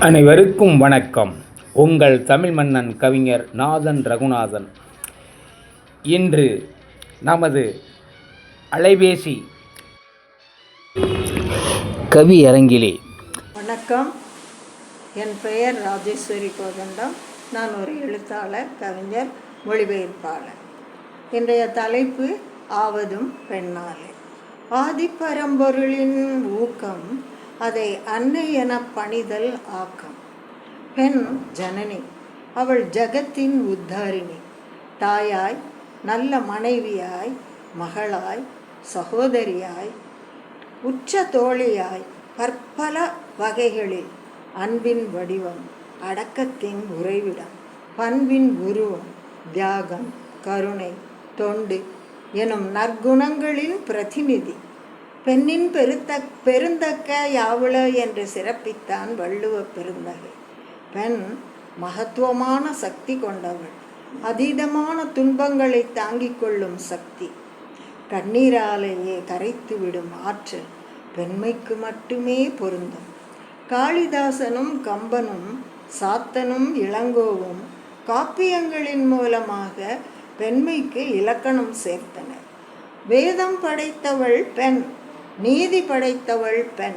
அனைவருக்கும் வணக்கம். உங்கள் தமிழ் மன்னன் கவிஞர் நாதன் ரகுநாதன். இன்று நமது அலைபேசி கவி அரங்கிலே. வணக்கம். என் பெயர் ராஜேஸ்வரி கோதண்டம் நான் ஒரு எழுத்தாளர் கவிஞர் மொழிபெயர்ப்பாளர். இன்றைய தலைப்பு ஆவதும் பெண்ணாலே. ஆதிப்பரம்பொருளின் ஊக்கம் அதை அன்னை என பணிதல் ஆக்கம். பெண் ஜனனி அவள் ஜகத்தின் உத்தாரிணி. தாயாய் நல்ல மனைவியாய் மகளாய் சகோதரியாய் உச்ச தோழியாய் பற்பல வகைகளில் அன்பின் வடிவம் அடக்கத்தின் உறைவிடம் பண்பின் உருவம் தியாகம் கருணை தொண்டு எனும் நற்குணங்களின் பிரதிநிதி. பெண்ணின் பெருத்த பெருந்தக்க யாவுள என்று சிறப்பித்தான் வள்ளுவ பெருந்தகை. பெண் மகத்துவமான சக்தி கொண்டவள். அதீதமான துன்பங்களை தாங்கிக் கொள்ளும் சக்தி. கண்ணீராலேயே கரைத்து விடும் ஆற்றல் பெண்மைக்கு மட்டுமே பொருந்தும். காளிதாசனும் கம்பனும் சாத்தனும் இளங்கோவும் காப்பியங்களின் மூலமாக பெண்மைக்கு இலக்கணம் சேர்த்தனர். வேதம் படைத்தவள் பெண். நீதி படைத்தவள் பெண்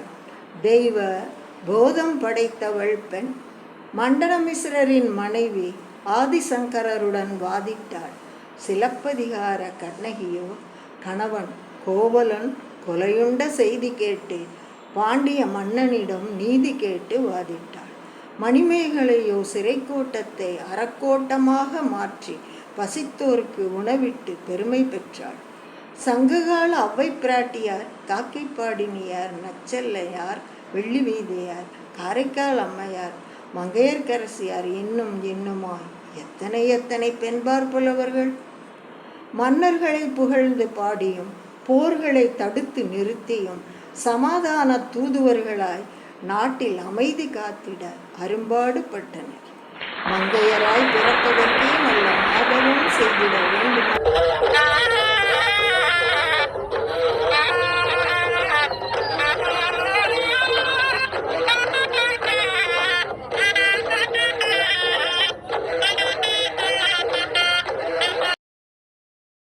தெய்வ போதம் படைத்தவள் பெண். மண்டலமிஸ்ரரின் மனைவி ஆதிசங்கரருடன் வாதிட்டாள். சிலப்பதிகார கண்ணகியோ கணவன் கோவலன் கொலையுண்ட செய்தி கேட்டு பாண்டிய மன்னனிடம் நீதி கேட்டு வாதிட்டாள். மணிமேகலையோ சிறைக்கோட்டத்தை அறக்கோட்டமாக மாற்றி பசித்தோருக்கு உணவிட்டு பெருமை பெற்றாள். சங்ககால அவ்வை பிராட்டியார் காக்கைப்பாடினியார் நச்சல்லையார் வெள்ளி வீதையார் காரைக்கால் அம்மையார் மங்கையர்க்கரசியார் இன்னும் இன்னுமாய் எத்தனை எத்தனை பெண்பார் புலவர்கள்? மன்னர்களை புகழ்ந்து பாடியும் போர்களை தடுத்து நிறுத்தியும் சமாதான தூதுவர்களாய் நாட்டில் அமைதி காத்திட அரும்பாடுபட்டனர். மங்கையராய் பிறப்பதற்கே நல்ல மாதமும் செய்திட வேண்டும்?